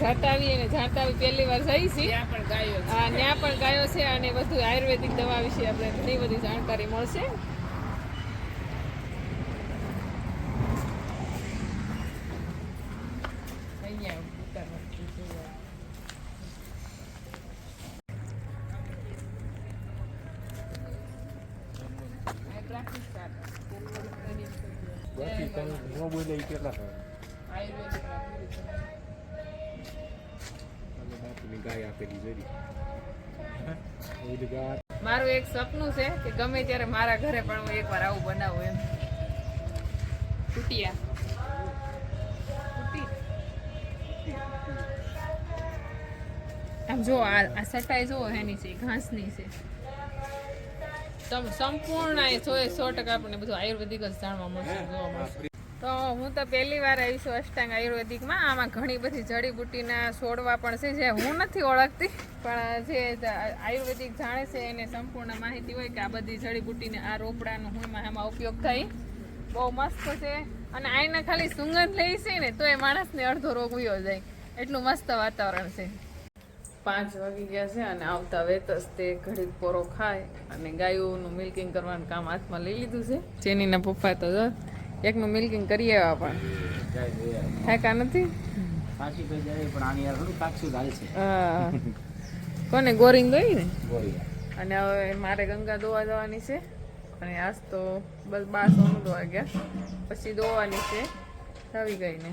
જાતાવી અને જાતાવી પહેલી વાર જઈ છીએ. ત્યાં પણ ગાયો છે. આ ત્યાં પણ ગાયો છે અને બધું આયુર્વેદિક દવા વિશે આપણે ઘણી બધી જાણકારી મળશે. અહીંયા મારું એક સપનું છે કે ગમે ત્યારે મારા ઘરે પણ હું એકવાર આવું બનાવું એમ. તૂટિયા આમ જો આ સટાઈ જુઓ, એની છે, ઘાસની છે. સંપૂર્ણ એ સો સો ટકા આપણને બધું આયુર્વેદિક જ જાણવા મળશે, જોવા મળશે. તો હું તો પહેલી વાર આવી છું અષ્ટાંગ આયુર્વેદિકમાં. આમાં ઘણી બધી જડીબુટીના છોડવા પણ છે, જે હું નથી ઓળખતી, પણ જે આયુર્વેદિક જાણે છે, એને સંપૂર્ણ માહિતી હોય કે આ બધી જડીબુટીને આ રોપડાનો હું એમાં ઉપયોગ થાય બહુ મસ્ત છે. અને આઈને ખાલી સુગંધ લઈ છે ને, તો એ માણસને અડધો રોગ ઉયો જાય. એટલું મસ્ત વાતાવરણ છે. પાંચ વાગી ગયા છે અને આવતા વેતસ તે ઘડીક પોરો ખાય અને ગાયોનું મિલ્કિંગ કરવાનું કામ હાથમાં લઈ લીધું છે. જેનીના પપ્પા તો જો એકનું મિલ્કિંગ કરી આવ્યા પણ. થાકા નથી. કોને ગોરિંગ ગઈ ને અને હવે મારે ગંગા દોવા જવાની છે. અને આજ તો બસ બાર સોનું દોવા ગયા. પછી દોવાની છે. આવી ગઈ ને.